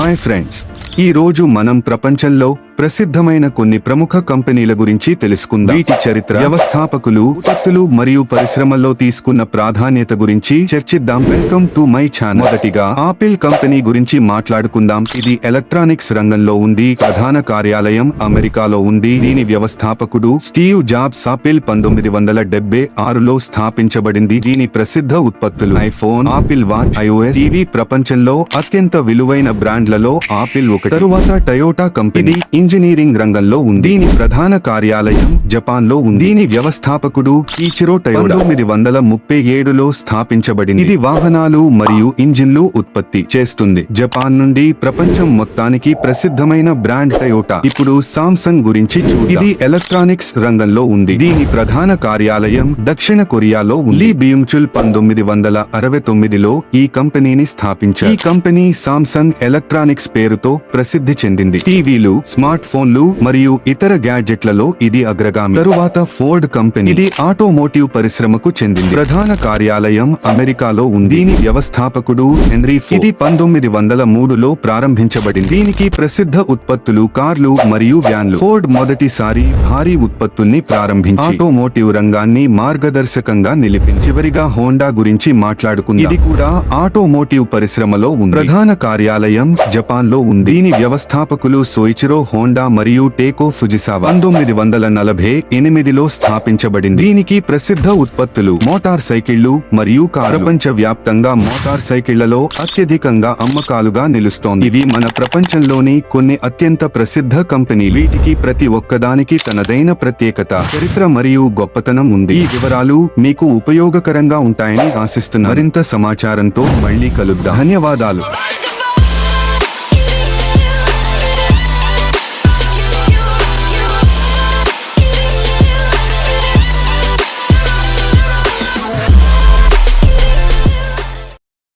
Hi friends ఈ రోజు మనం ప్రపంచంలో ప్రసిద్ధమైన కొన్ని ప్రముఖ కంపెనీల గురించి తెలుసుకుందాం. వీటి చరిత్ర వ్యవస్థాపకులు ఉత్పత్తులు మరియు పరిశ్రమల్లో తీసుకున్న ప్రాధాన్యత గురించి చర్చిద్దాం. వెల్కమ్ టు మై ఛానల్ మొదటిగా ఆపిల్ కంపెనీ గురించి మాట్లాడుకుందాం. ఇది ఎలక్ట్రానిక్స్ రంగంలో ఉంది. ప్రధాన కార్యాలయం అమెరికాలో ఉంది. దీని వ్యవస్థాపకుడు స్టీవ్ జాబ్స్ ఆపిల్ పంతొమ్మిది వందల డెబ్బై ఆరులో స్థాపించబడింది. దీని ప్రసిద్ధ ఉత్పత్తులు ఐఫోన్ ఆపిల్ వాచ్ ఐఓఎస్ ఇవి ప్రపంచంలో అత్యంత విలువైన బ్రాండ్లలో ఆపిల్ ఒకటి. తరువాత టయోటా కంపెనీ ఇంజనీరింగ్ రంగంలో ఉంది. దీని ప్రధాన కార్యాలయం జపాన్లో ఉంది. దీని వ్యవస్థాపకుడు కీచిరో టయోటా తొమ్మిది వందల ముప్పై ఏడులో స్థాపించబడింది. ఇది వాహనాలు మరియు ఇంజిన్లు ఉత్పత్తి చేస్తుంది. జపాన్ నుండి ప్రపంచం మొత్తానికి ప్రసిద్ధమైన బ్రాండ్ టయోటా. ఇప్పుడు సామ్సంగ్ గురించి. ఇది ఎలక్ట్రానిక్స్ రంగంలో ఉంది. దీని ప్రధాన కార్యాలయం దక్షిణ కొరియాలో ఉంది. బియుంచుల్ పంతొమ్మిది వందల అరవై తొమ్మిదిలో ఈ కంపెనీని స్థాపించారు. ఈ కంపెనీ సామ్సంగ్ ఎలక్ట్రానిక్స్ పేరుతో ప్రసిద్ధి చెందింది. టీవీలు స్మార్ట్ ఫోన్లు మరియు ఇతర గ్యాడ్జెట్లలో ఇది అగ్రగామి. తరువాత ఫోర్డ్ కంపెనీ. ఇది ఆటోమోటివ్ పరిశ్రమకు చెందింది. ప్రధాన కార్యాలయం అమెరికాలో ఉంది. దీని వ్యవస్థాపకుడు హెన్రీ ఫోర్డ్. ఇది పంతొమ్మిది వందల మూడులో ప్రారంభించబడింది. దీనికి ప్రసిద్ధ ఉత్పత్తులు కార్లు మరియు వ్యాన్లు. ఫోర్డ్ మొదటిసారి భారీ ఉత్పత్తుల్ని ప్రారంభించి ఆటోమోటివ్ రంగాన్ని మార్గదర్శకంగా నిలిపింది. చివరిగా హోండా గురించి మాట్లాడుకుంది. ఇది కూడా ఆటోమోటివ్ పరిశ్రమలో ఉంది. ప్రధాన కార్యాలయం జపాన్లో ఉంది. దీని వ్యవస్థాపకులు సోయిచిరో హోండా మరియు టేకో ఫుజిసావా పంతొమ్మిది వందల నలభై ఎనిమిదిలో స్థాపించబడింది. దీనికి ప్రసిద్ధ ఉత్పత్తులు మోటార్ సైకిళ్ళు మరియు ప్రపంచ వ్యాప్తంగా మోటార్ సైకిళ్ళలో అత్యధికంగా అమ్మకాలుగా నిలుస్తోంది. ఇవి మన ప్రపంచంలోని కొన్ని అత్యంత ప్రసిద్ధ కంపెనీ వీటికి ప్రతి ఒక్కదానికి తనదైన ప్రత్యేకత చరిత్ర మరియు గొప్పతనం ఉంది. ఈ వివరాలు మీకు ఉపయోగకరంగా ఉంటాయని ఆశిస్తున్నా మరింత సమాచారంతో మళ్ళీ కలుద్దాం. ధన్యవాదాలు.